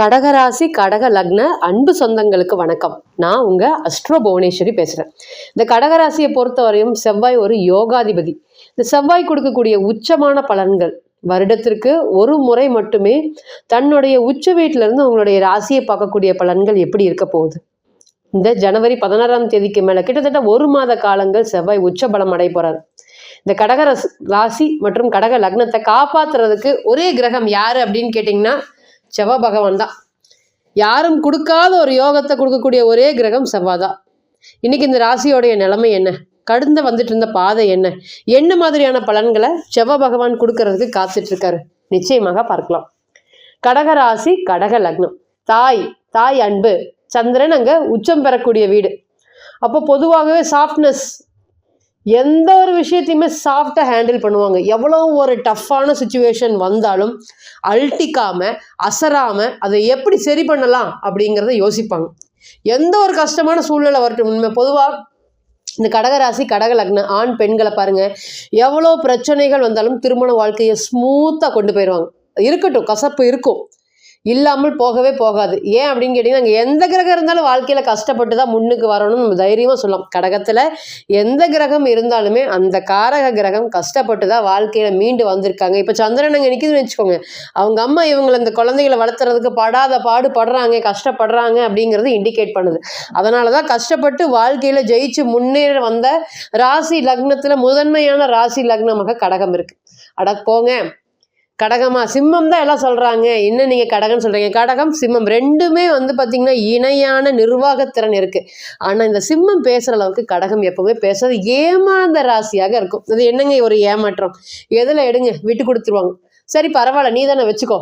கடகராசி கடக லக்ன அன்பு சொந்தங்களுக்கு வணக்கம். நான் உங்க அஸ்ட்ரோ புவனேஸ்வரி பேசுறேன். இந்த கடகராசியை பொறுத்தவரையும் செவ்வாய் ஒரு யோகாதிபதி. இந்த செவ்வாய் கொடுக்கக்கூடிய உச்சமான பலன்கள். வருடத்திற்கு ஒரு முறை மட்டுமே தன்னுடைய உச்ச வீட்டில இருந்து உங்களுடைய ராசியை பார்க்கக்கூடிய பலன்கள் எப்படி இருக்க போகுது? இந்த ஜனவரி பதினாறாம் தேதிக்கு மேல கிட்டத்தட்ட ஒரு மாத காலங்கள் செவ்வாய் உச்ச பலம் அடை போறார். இந்த கடக ராசி மற்றும் கடக லக்னத்தை காப்பாத்துறதுக்கு ஒரே கிரகம் யாரு அப்படின்னு கேட்டிங்கன்னா செவ்வ பகவான் தான் யாரும் கொடுக்காத ஒரு யோகத்தை கொடுக்கக்கூடிய ஒரே கிரகம் செவ்வாய் தான் இன்னைக்கு இந்த ராசியோடைய நிலைமை என்ன? கடந்து வந்துட்டு இருந்த பாதை என்ன? என்ன மாதிரியான பலன்களை செவ்வ பகவான் கொடுக்கறதுக்கு காத்துட்டு இருக்காரு நிச்சயமாக பார்க்கலாம். கடக ராசி கடக லக்னம். தாய் தாய் அன்பு. சந்திரன் அங்கே உச்சம் பெறக்கூடிய வீடு. அப்போ பொதுவாகவே சாஃப்ட்னஸ் எந்த ஒரு விஷயத்தையுமே சாஃப்டாக ஹேண்டில் பண்ணுவாங்க. எவ்வளோ ஒரு டஃப்பான சுச்சுவேஷன் வந்தாலும் அழட்டிக்காமல் அசராமல் அதை எப்படி சரி பண்ணலாம் அப்படிங்கிறத யோசிப்பாங்க. எந்த ஒரு கஷ்டமான சூழ்நிலை வரட்டும். உண்மை பொதுவாக இந்த கடகராசி கடக லக்னம் ஆண் பெண்களை பாருங்கள் எவ்வளோ பிரச்சனைகள் வந்தாலும் திருமண வாழ்க்கையை ஸ்மூத்தாக கொண்டு போயிடுவாங்க இருக்கட்டும் கசப்பு இருக்கும். இல்லாமல் போகவே போகாது. ஏன் அப்படின்னு கேட்டிங்கன்னா நாங்கள் எந்த கிரகம் இருந்தாலும் வாழ்க்கையில் கஷ்டப்பட்டு தான் முன்னுக்கு வரணும்னு நம்ம தைரியமாக சொல்லலாம். கடகத்தில் எந்த கிரகம் இருந்தாலுமே அந்த காரக கிரகம் கஷ்டப்பட்டு தான் வாழ்க்கையில் மீண்டு வந்திருக்காங்க. இப்போ சந்திரன் அங்கே நிற்கிதுன்னு வச்சுக்கோங்க. அவங்க அம்மா இவங்களை இந்த குழந்தைகளை வளர்த்துறதுக்கு படாத பாடு படுறாங்க கஷ்டப்படுறாங்க அப்படிங்கிறது இண்டிகேட் பண்ணுது. அதனால தான் கஷ்டப்பட்டு வாழ்க்கையில் ஜெயிச்சு முன்னேற வந்த ராசி லக்னத்தில் முதன்மையான ராசி லக்னமாக கடகம் இருக்குது அட போங்க. கடகமா சிம்மம் தான் எல்லாம் சொல்கிறாங்க என்ன நீங்கள் கடகம்னு சொல்கிறீங்க கடகம் சிம்மம் ரெண்டுமே வந்து பார்த்திங்கன்னா இணையான நிர்வாகத்திறன் இருக்குது ஆனால் இந்த சிம்மம் பேசுகிற அளவுக்கு கடகம் எப்போவுமே பேசுறது ஏமாந்த ராசியாக இருக்கும். அது என்னங்க ஒரு ஏமாற்றம்? எதில் எடுங்க? விட்டு கொடுத்துருவாங்க. சரி பரவாயில்ல. நீ தானே வச்சுக்கோ.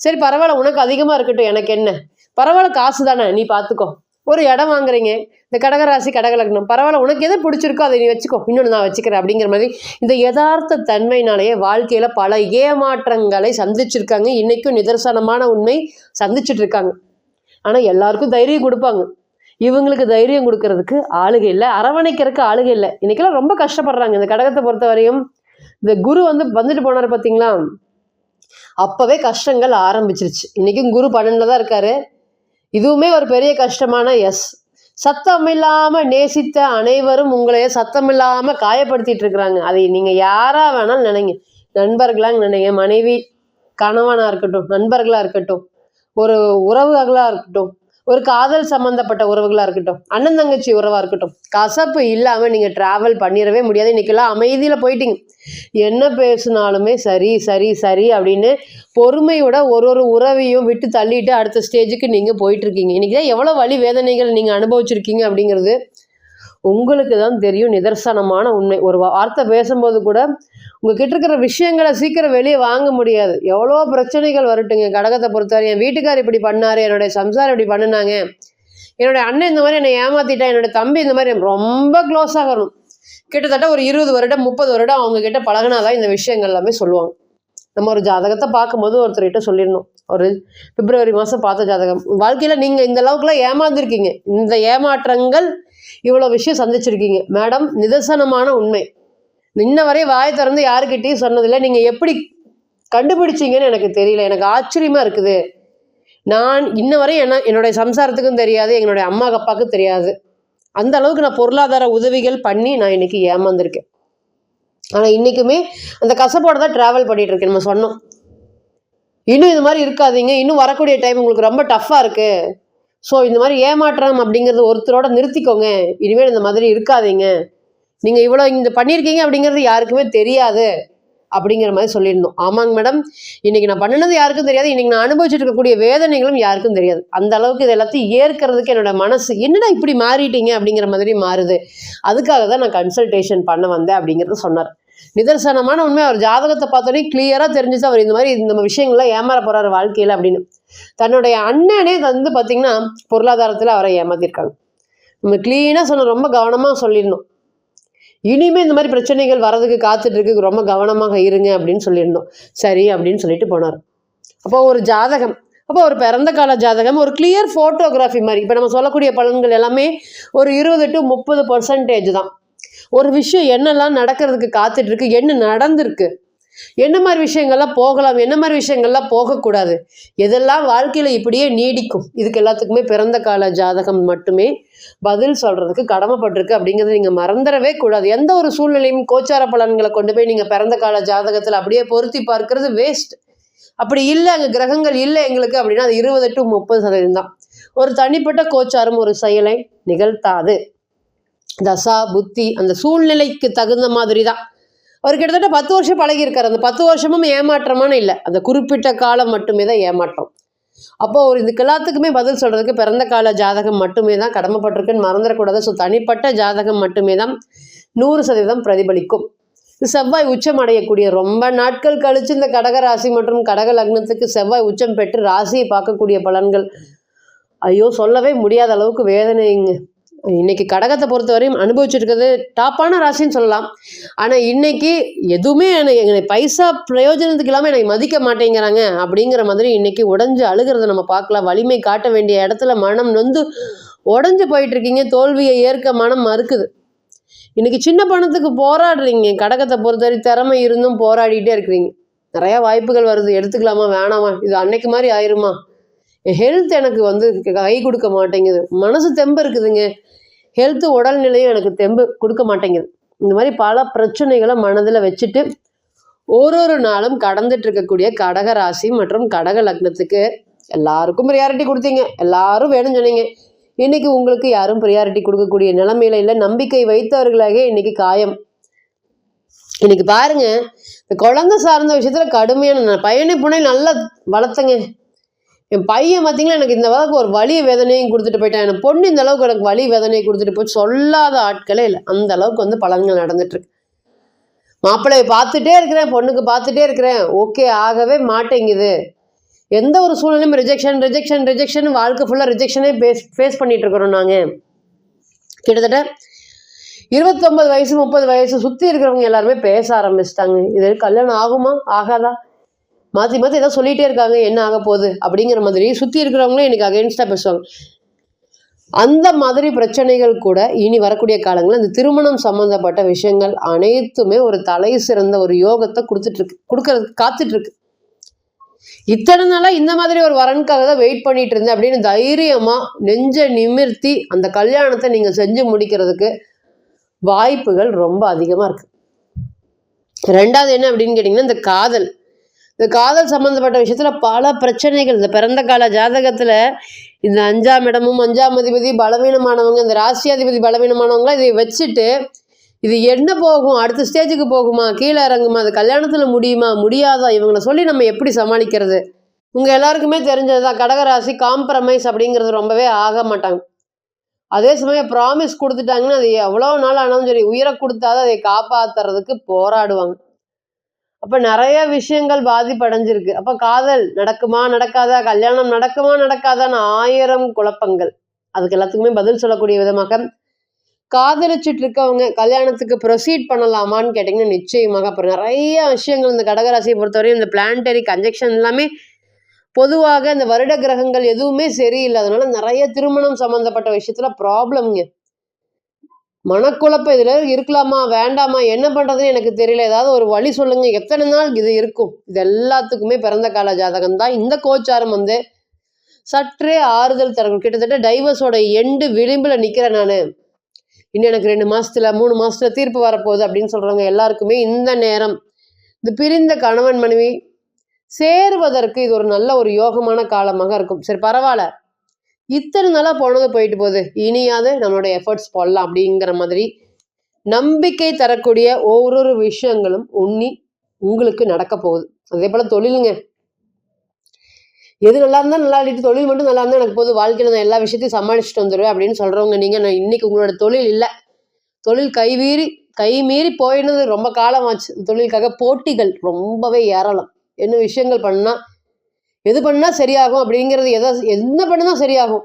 சரி பரவாயில்ல. உனக்கு அதிகமாக இருக்கட்டும். எனக்கு என்ன? பரவாயில்ல காசு தானே நீ பார்த்துக்கோ ஒரு இடம் வாங்குறீங்க. இந்த கடகராசி கடகலக்னம். பரவாயில்ல உனக்கு எது பிடிச்சிருக்கோ அதை நீ வச்சுக்கோ. இன்னொன்று நான் வச்சுக்கிறேன் அப்படிங்கிற மாதிரி இந்த யதார்த்த தன்மையினாலேயே வாழ்க்கையில் பல ஏமாற்றங்களை சந்திச்சிருக்காங்க. இன்றைக்கும் நிதர்சனமான உண்மை சந்திச்சுட்டு இருக்காங்க ஆனால் எல்லாருக்கும் தைரியம் கொடுப்பாங்க. இவங்களுக்கு தைரியம் கொடுக்கறதுக்கு ஆளுகை இல்லை. அரவணைக்கிறதுக்கு ஆளுகை இல்லை. இன்றைக்கெல்லாம் ரொம்ப கஷ்டப்படுறாங்க. இந்த கடகத்தை பொறுத்த வரையும் இந்த குரு வந்து வந்துட்டு போனார் பார்த்தீங்களா அப்போவே கஷ்டங்கள் ஆரம்பிச்சிருச்சு. இன்றைக்கும் குரு பன்னெண்டில் தான் இருக்காரு. இதுவுமே ஒரு பெரிய கஷ்டமான எஸ் சத்தம் இல்லாம நேசித்த அனைவரும் உங்களைய சத்தம் இல்லாம காயப்படுத்திட்டு இருக்கிறாங்க. அதை நீங்க யாரா வேணாலும் நினைங்க. நண்பர்களாங்க நினைங்க. மனைவி கணவனா இருக்கட்டும் நண்பர்களா இருக்கட்டும் ஒரு உறவுகளா இருக்கட்டும் ஒரு காதல் சம்மந்தப்பட்ட உறவுகளாக இருக்கட்டும் அண்ணன் தங்கச்சி உறவாக இருக்கட்டும் கசப்பு இல்லாமல் நீங்கள் ட்ராவல் பண்ணிடவே முடியாது. இன்னைக்கெல்லாம் அமைதியில் போயிட்டீங்க. என்ன பேசினாலுமே சரி சரி சரி அப்படின்னு பொறுமையோட ஒரு ஒரு உறவையும் விட்டு தள்ளிட்டு அடுத்த ஸ்டேஜுக்கு நீங்கள் போயிட்டுருக்கீங்க இன்றைக்கி இன்னைக்கு தான் எவ்வளோ வழி வேதனைகள் நீங்கள் அனுபவிச்சிருக்கீங்க அப்படிங்கிறது உங்களுக்கு தான் தெரியும் நிதர்சனமான உண்மை. ஒரு வார்த்தை பேசும்போது கூட உங்ககிட்ட இருக்கிற விஷயங்களை சீக்கிரம் வெளியே வாங்க முடியாது. எவ்வளோ பிரச்சனைகள் வரட்டுங்க. கடகத்தை பொறுத்தவரை என் வீட்டுக்கார் இப்படி பண்ணார் என்னுடைய சம்சாரம் இப்படி பண்ணினாங்க. என்னுடைய அண்ணன் இந்த மாதிரி என்னை ஏமாத்திட்டா என்னோட தம்பி இந்த மாதிரி ரொம்ப க்ளோஸ் ஆகணும் கிட்டத்தட்ட ஒரு இருபது வருடம் முப்பது வருடம் அவங்க கிட்ட பழகினாதான் இந்த விஷயங்கள் எல்லாமே சொல்லுவாங்க. நம்ம ஒரு ஜாதகத்தை பார்க்கும்போது ஒருத்தர்கிட்ட சொல்லிடணும். ஒரு பிப்ரவரி மாதம் பார்த்த ஜாதகம். வாழ்க்கையில் நீங்கள் இந்த அளவுக்குலாம் ஏமாந்துருக்கீங்க. இந்த ஏமாற்றங்கள் இவ்வளோ விஷயம் சந்திச்சிருக்கீங்க. மேடம் நிதர்சனமான உண்மை. இன்ன வரை வாய் திறந்து யாருக்கிட்டையும் சொன்னதில்லை. நீங்கள் எப்படி கண்டுபிடிச்சிங்கன்னு எனக்கு தெரியல. எனக்கு ஆச்சரியமாக இருக்குது. நான் இன்ன வரை என்ன என்னுடைய சம்சாரத்துக்கும் தெரியாது எங்களுடைய அம்மா அப்பாவுக்கும் தெரியாது. அந்த அளவுக்கு நான் பொருளாதார உதவிகள் பண்ணி நான் இன்னைக்கு ஏமாந்துருக்கேன். ஆனால் இன்றைக்குமே அந்த கசப்போடு தான் ட்ராவல் பண்ணிகிட்ருக்கேன் இருக்கேன் நம்ம சொன்னோம். இன்னும் இது மாதிரி இருக்காதீங்க. இன்னும் வரக்கூடிய டைம் உங்களுக்கு ரொம்ப டஃப்பாக இருக்குது ஸோ இந்த மாதிரி ஏமாற்றம் அப்படிங்கிறது ஒருத்தரோட நிறுத்திக்கோங்க. இனிமேல் இந்த மாதிரி இருக்காதீங்க. நீங்கள் இவ்வளோ இந்த பண்ணியிருக்கீங்க அப்படிங்கிறது யாருக்குமே தெரியாது அப்படிங்கிற மாதிரி சொல்லியிருந்தோம். ஆமாங்க மேடம். இன்றைக்கி நான் பண்ணினது யாருக்கும் தெரியாது. இன்றைக்கி நான் அனுபவிச்சுட்டு இருக்கக்கூடிய வேதனைகளும் யாருக்கும் தெரியாது. அந்த அளவுக்கு இது எல்லாத்தையும் ஏற்கிறதுக்கு என்னோட மனசு என்னடா இப்படி மாறிட்டீங்க? அப்படிங்கிற மாதிரி மாறுது. அதுக்காக தான் நான் கன்சல்டேஷன் பண்ண வந்தேன் அப்படிங்கிறது சொன்னார். நிதர்சனமான உண்மை. அவர் ஜாதகத்தை பார்த்தோன்னே கிளியராக தெரிஞ்சுச்சு. அவர் இந்த மாதிரி இந்த விஷயங்கள்லாம் ஏமாற போகிறார் வாழ்க்கையில் அப்படின்னு. தன்னுடைய அண்ணனே வந்து பார்த்தீங்கன்னா பொருளாதாரத்தில் அவரை ஏமாத்திருக்காங்க. நம்ம க்ளீனாக சொன்ன ரொம்ப கவனமாக சொல்லியிருந்தோம் இனிமே இந்த மாதிரி பிரச்சனைகள் வரதுக்கு காத்துட்டு இருக்கு ரொம்ப கவனமாக இருங்க அப்படின்னு சொல்லியிருந்தோம் சரி அப்படின்னு சொல்லிட்டு போனார். அப்போ ஒரு ஜாதகம் அப்போ ஒரு பிறந்த கால ஜாதகம் ஒரு கிளியர் ஃபோட்டோகிராஃபி மாதிரி. இப்போ நம்ம சொல்லக்கூடிய பலன்கள் எல்லாமே ஒரு இருபது டு முப்பது பர்சன்டேஜ் தான். ஒரு விஷயம் என்னெல்லாம் நடக்கிறதுக்கு காத்துட்டு இருக்கு என்ன நடந்திருக்கு என்ன மாதிரி விஷயங்கள்லாம் போகலாம் என்ன மாதிரி விஷயங்கள்லாம் போகக்கூடாது? எதெல்லாம் வாழ்க்கையில் இப்படியே நீடிக்கும்? இதுக்கு எல்லாத்துக்குமே பிறந்த கால ஜாதகம் மட்டுமே பதில் சொல்கிறதுக்கு கடமைப்பட்டிருக்கு அப்படிங்கிறத நீங்கள் மறந்துடவே கூடாது. எந்த ஒரு சூழ்நிலையும் கோச்சார பலன்களை கொண்டு போய் நீங்கள் பிறந்த கால ஜாதகத்தில் அப்படியே பொருத்தி பார்க்கறது வேஸ்ட் அப்படி இல்லை அங்கே கிரகங்கள் இல்லை எங்களுக்கு அப்படின்னா அது இருபது டு முப்பது சதவீதம் தான். ஒரு தனிப்பட்ட கோச்சாரம் ஒரு செயலை நிகழ்த்தாது. தசா புத்தி அந்த சூழ்நிலைக்கு தகுந்த மாதிரி தான் அவர் கிட்டத்தட்ட பத்து வருஷம் பழகியிருக்கார். அந்த பத்து வருஷமும் ஏமாற்றமான இல்லை. அந்த குறிப்பிட்ட காலம் மட்டுமே தான் ஏமாற்றம். அப்போ ஒரு இதுக்கு எல்லாத்துக்குமே பதில் சொல்றதுக்கு பிறந்த கால ஜாதகம் மட்டுமே தான் கடமைப்பட்டிருக்குன்னு மறந்துடக்கூடாது. ஸோ தனிப்பட்ட ஜாதகம் மட்டுமே தான் நூறு சதவீதம் பிரதிபலிக்கும். இது செவ்வாய் உச்சம் அடையக்கூடிய ரொம்ப நாட்கள் கழிச்சு இந்த கடக ராசி மற்றும் கடக லக்னத்துக்கு செவ்வாய் உச்சம் பெற்று ராசியை பார்க்கக்கூடிய பலன்கள். ஐயோ சொல்லவே முடியாத அளவுக்கு வேதனைங்க. இன்னைக்கு கடகத்தை பொறுத்தவரையும் அனுபவிச்சுட்டு டாப்பான ராசின்னு சொல்லலாம். ஆனால் இன்னைக்கு எதுவுமே எனக்கு பைசா பிரயோஜனத்துக்கு இல்லாமல் எனக்கு மதிக்க மாட்டேங்கிறாங்க அப்படிங்கிற மாதிரி இன்னைக்கு உடஞ்சு அழுகிறத நம்ம பார்க்கலாம். வலிமை காட்ட வேண்டிய இடத்துல மனம் நொந்து உடஞ்சு போயிட்டு இருக்கீங்க தோல்வியை ஏற்க மனம் மறுக்குது. இன்னைக்கு சின்ன பணத்துக்கு போராடுறீங்க. கடகத்தை பொறுத்தவரை திறமை இருந்தும் போராடிட்டே இருக்கிறீங்க. நிறையா வாய்ப்புகள் வருது. எடுத்துக்கலாமா? வேணாமா? இது அன்னைக்கு மாதிரி ஆயிருமா? ஹெல்த் எனக்கு வந்து கை கொடுக்க மாட்டேங்குது. மனசு தெம்பு இருக்குதுங்க. ஹெல்த்து உடல்நிலையும் எனக்கு தெம்பு கொடுக்க மாட்டேங்குது. இந்த மாதிரி பல பிரச்சனைகளை மனதில் வச்சுட்டு ஒரு ஒரு நாளும் கடந்துட்டு இருக்கக்கூடிய கடக ராசி மற்றும் கடக லக்னத்துக்கு எல்லாருக்கும் ப்ரியாரிட்டி கொடுத்தீங்க. எல்லாரும் வேணும்னு சொன்னீங்க. இன்னைக்கு உங்களுக்கு யாரும் ப்ரியாரிட்டி கொடுக்கக்கூடிய நிலைமையில இல்லை. நம்பிக்கை வைத்தவர்களாக இன்னைக்கு காயம். இன்னைக்கு பாருங்க இந்த குழந்தை சார்ந்த விஷயத்துல கடுமையான நான் புனை நல்லா வளர்த்தங்க. என் பையன் பார்த்தீங்கன்னா எனக்கு இந்த அளவுக்கு ஒரு வலி வேதனையும் கொடுத்துட்டு போயிட்டான். என் பொண்ணு இந்த அளவுக்கு எனக்கு வலி வேதனையை கொடுத்துட்டு போய் சொல்லாத ஆட்களே இல்லை. அந்த அளவுக்கு வந்து பலன்கள் நடந்துட்டுருக்கு மாப்பிள்ளையை பார்த்துட்டே இருக்கிறேன் பொண்ணுக்கு பார்த்துட்டே இருக்கிறேன். ஓகே ஆகவே மாட்டேங்குது. எந்த ஒரு சூழ்நிலையும் ரிஜெக்ஷன் ரிஜெக்ஷன் ரிஜெக்ஷன் வாழ்க்கை ஃபுல்லாக ரிஜெக்ஷனே பேஸ் ஃபேஸ் பண்ணிட்டு இருக்கிறோம் நாங்கள் கிட்டத்தட்ட இருபத்தொம்பது வயசு முப்பது வயசு சுற்றி இருக்கிறவங்க எல்லாருமே பேச ஆரம்பிச்சிட்டாங்க. இது கல்யாணம் ஆகுமா? ஆகாதா? மாற்றி மாற்றி ஏதோ சொல்லிகிட்டே இருக்காங்க என்ன ஆக போகுது அப்படிங்கிற மாதிரி சுற்றி இருக்கிறவங்களும் எனக்கு அகேன்ஸ்டாக பேசுவாங்க. அந்த மாதிரி பிரச்சனைகள் கூட இனி வரக்கூடிய காலங்களில் இந்த திருமணம் சம்மந்தப்பட்ட விஷயங்கள் அனைத்துமே ஒரு தலை சிறந்த ஒரு யோகத்தை கொடுத்துட்ருக்கு கொடுக்கறதுக்கு காத்துட்ருக்கு. இத்தனை நாளாக இந்த மாதிரி ஒரு வரனுக்காக தான் வெயிட் பண்ணிட்டு இருந்தேன் அப்படின்னு தைரியமாக நெஞ்ச நிமிர்த்தி அந்த கல்யாணத்தை நீங்கள் செஞ்சு முடிக்கிறதுக்கு வாய்ப்புகள் ரொம்ப அதிகமாக இருக்குது ரெண்டாவது என்ன அப்படின்னு கேட்டிங்கன்னா இந்த காதல். இந்த காதல் சம்மந்தப்பட்ட விஷயத்தில் பல பிரச்சனைகள். இந்த பிறந்த கால ஜாதகத்தில் இந்த அஞ்சாம் இடமும் அஞ்சாம் அதிபதி பலவீனமானவங்க இந்த ராசியாதிபதி பலவீனமானவங்க இதை வச்சுட்டு இது என்ன போகும்? அடுத்த ஸ்டேஜுக்கு போகுமா? கீழே இறங்குமா? அது கல்யாணத்தில் முடியுமா? முடியாதா? இவங்களை சொல்லி நம்ம எப்படி சமாளிக்கிறது? உங்கள் எல்லாருக்குமே தெரிஞ்சது தான் கடகராசி காம்ப்ரமைஸ் அப்படிங்கிறது ரொம்பவே ஆக மாட்டாங்க. அதே சமயம் ப்ராமிஸ் கொடுத்துட்டாங்கன்னா அது எவ்வளோ நாள் ஆனாலும் சரி உயிரை கொடுத்தாதான் அதை காப்பாற்றுறதுக்கு போராடுவாங்க. அப்போ நிறைய விஷயங்கள் பாதிப்படைஞ்சிருக்கு. அப்போ காதல் நடக்குமா நடக்காதா? கல்யாணம் நடக்குமா நடக்காதான்னு ஆயிரம் குழப்பங்கள். அதுக்கு எல்லாத்துக்குமே பதில் சொல்லக்கூடிய விதமாக காதலிச்சுட்டு இருக்கவங்க கல்யாணத்துக்கு ப்ரொசீட் பண்ணலாமான்னு கேட்டிங்கன்னா நிச்சயமாக அப்புறம் நிறைய விஷயங்கள் இந்த கடகராசியை பொறுத்தவரையும் இந்த பிளான்டரி கன்ஜெக்ஷன் எல்லாமே பொதுவாக இந்த வருட கிரகங்கள் எதுவுமே சரியில்லை அதனால நிறைய திருமணம் சம்மந்தப்பட்ட விஷயத்துல ப்ராப்ளம்ங்க மனக்குழப்பம் இதில் இருக்கலாமா வேண்டாமா என்ன பண்ணுறதுன்னு எனக்கு தெரியல. ஏதாவது ஒரு வழி சொல்லுங்கள் எத்தனை நாள் இது இருக்கும்? இது எல்லாத்துக்குமே பிறந்த கால ஜாதகம் தான். இந்த கோச்சாரம் வந்து சற்றே ஆறுதல் தரணும். கிட்டத்தட்ட டைவர்ஸோட எண்டு விளிம்பில் நிற்கிறேன் நான். இன்னும் எனக்கு ரெண்டு மாதத்தில் மூணு மாதத்தில் தீர்ப்பு வரப்போகுது அப்படின்னு சொல்கிறவங்க எல்லாருக்குமே இந்த நேரம். இந்த பிரிந்த கணவன் மனைவி சேருவதற்கு இது ஒரு நல்ல ஒரு யோகமான காலமாக இருக்கும். சரி பரவாயில்ல. இத்தனை நாளாக போனது போயிட்டு போகுது. இனியாவது நம்மளோட எஃபர்ட்ஸ் போடலாம் அப்படிங்கிற மாதிரி நம்பிக்கை தரக்கூடிய ஒவ்வொரு விஷயங்களும் உன்னி உங்களுக்கு நடக்க போகுது. அதே போல் தொழிலுங்க. எது நல்லா இருந்தால் நல்லா இல்லாட்டி தொழில் மட்டும் நல்லா இருந்தால் எனக்கு போது வாழ்க்கையில் நான் எல்லா விஷயத்தையும் சமாளிச்சுட்டு வந்துடுவேன் அப்படின்னு சொல்கிறவங்க நீங்கள் நான் இன்னைக்கு உங்களோட தொழில் இல்லை. தொழில் கைவீறி கை மீறி போயினது ரொம்ப காலமாச்சு. தொழிலுக்காக போட்டிகள் ரொம்பவே ஏறலாம் என்ன விஷயங்கள் பண்ணால் எது பண்ணால் சரியாகும் அப்படிங்கிறது எதை என்ன பண்ணுனா சரியாகும்.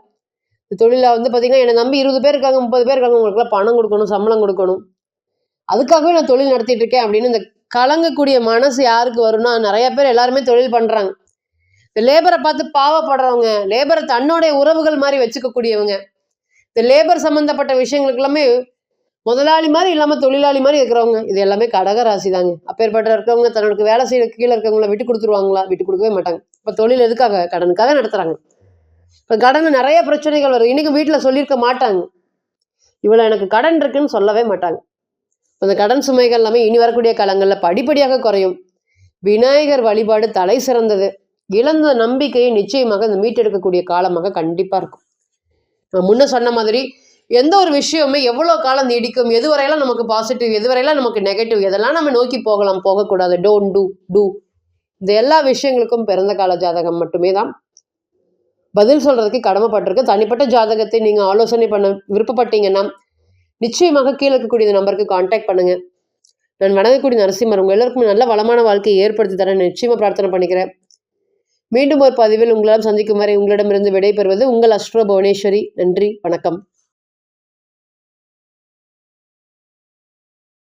இந்த தொழிலில் வந்து பார்த்திங்கன்னா என்னை நம்பி இருபது பேர் இருக்காங்க முப்பது பேர் இருக்காங்க உங்களுக்குலாம் பணம் கொடுக்கணும் சம்பளம் கொடுக்கணும். அதுக்காகவே நான் தொழில் நடத்திட்டு இருக்கேன் அப்படின்னு இந்த கலங்கக்கூடிய மனசு யாருக்கு வரும்னா நிறைய பேர் எல்லாருமே தொழில் பண்ணுறாங்க இந்த லேபரை பார்த்து பாவப்படுறவங்க லேபரை தன்னுடைய உறவுகள் மாதிரி வச்சுக்கக்கூடியவங்க இந்த லேபர் சம்மந்தப்பட்ட விஷயங்களுக்கு எல்லாமே முதலாளி மாதிரி இல்லாமல் தொழிலாளி மாதிரி இருக்கிறவங்க இது எல்லாமே கடக ராசி தாங்க அப்பேற்பட்ட இருக்கவங்க தன்னோட வேலை செய்ய கீழே இருக்கவங்கள விட்டு கொடுத்துருவாங்களா? விட்டு கொடுக்கவே மாட்டாங்க. இப்போ தொழில் எதுக்காக? கடனுக்காக நடத்துகிறாங்க இப்போ கடன் நிறைய பிரச்சனைகள் வரும். இன்னைக்கு வீட்டில் சொல்லியிருக்க மாட்டாங்க. இவ்வளோ எனக்கு கடன் இருக்குன்னு சொல்லவே மாட்டாங்க. அந்த கடன் சுமைகள் எல்லாமே இனி வரக்கூடிய காலங்களில் படிப்படியாக குறையும். விநாயகர் வழிபாடு தலை சிறந்தது. இழந்த நம்பிக்கையை நிச்சயமாக இந்த மீட்டெடுக்கக்கூடிய காலமாக கண்டிப்பாக இருக்கும். நான் முன்ன சொன்ன மாதிரி எந்த ஒரு விஷயமுமே எவ்வளோ காலம் நீடிக்கும் எதுவரையெல்லாம் நமக்கு பாசிட்டிவ் எதுவரையெல்லாம் நமக்கு நெகட்டிவ் எதெல்லாம் நம்ம நோக்கி போகலாம் போகக்கூடாது. டோன்ட் டூ டூ இந்த எல்லா விஷயங்களுக்கும் பிறந்த கால ஜாதகம் மட்டுமே தான் பதில் சொல்றதுக்கு கடமைப்பட்டிருக்கு. தனிப்பட்ட ஜாதகத்தை நீங்கள் ஆலோசனை பண்ண விருப்பப்பட்டீங்கன்னா நிச்சயமாக கீழே இருக்கக்கூடிய இந்த நம்பருக்கு காண்டாக்ட் பண்ணுங்க. நான் வணங்கக்கூடிய நரசிம்மர் உங்கள் எல்லாருக்கும் நல்ல வளமான வாழ்க்கையை ஏற்படுத்தி தர நிச்சயமாக பிரார்த்தனை பண்ணிக்கிறேன். மீண்டும் ஒரு பதிவில் உங்களால் சந்திக்கும் வரை உங்களிடமிருந்து விடைபெறுவது உங்கள் அஸ்ட்ரோ புவனேஸ்வரி. நன்றி வணக்கம்.